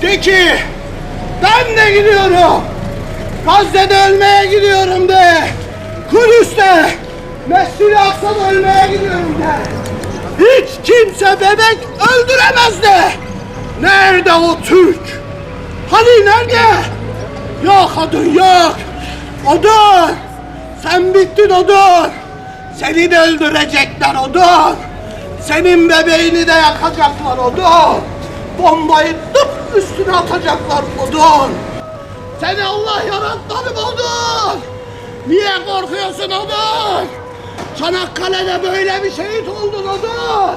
ki ben de gidiyorum. Gazze'de ölmeye gidiyorum de. Kudüs'te Mescid-i Aksa'da ölmeye gidiyorum de. Hiç kimse bebek öldüremez de. Nerede o Türk? Hani nerede? Yok odun yok. Odun. Sen bittin odun. Seni de öldürecekler odun. Senin bebeğini de yakacaklar odun. Bombayı tıp üstüne atacaklar odun. Seni Allah yaratmadı odun. Niye korkuyorsun odun? Çanakkale'de böyle bir şehit oldun odun.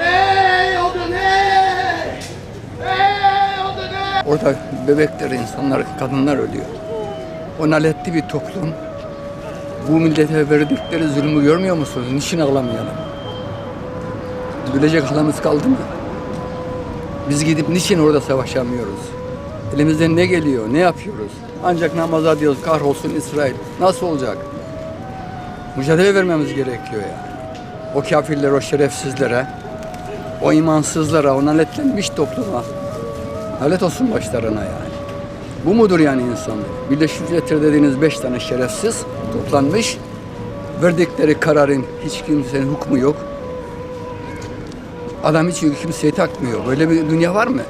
Ey odun ey. Ey odun ey. Orada bebekler, insanlar, kadınlar ölüyor. O naletli bir toplum. Bu millete verdikleri zulmü görmüyor musunuz? Niçin ağlamayalım? Gülecek halimiz kaldı mı? Biz gidip niçin orada savaşamıyoruz? Elimizden ne geliyor, ne yapıyoruz? Ancak namaza diyoruz, kahrolsun İsrail. Nasıl olacak? Mücadele vermemiz gerekiyor yani. O kafirlere, o şerefsizlere, o imansızlara, o naletlenmiş topluma Lanet olsun başlarına yani. Bu mudur yani insanlık? Birleşmiş Milletler dediğiniz beş tane şerefsiz toplanmış. Verdikleri kararın hiç kimsenin hukmu yok. Adam hiç kimseyi takmıyor. Böyle bir dünya var mı?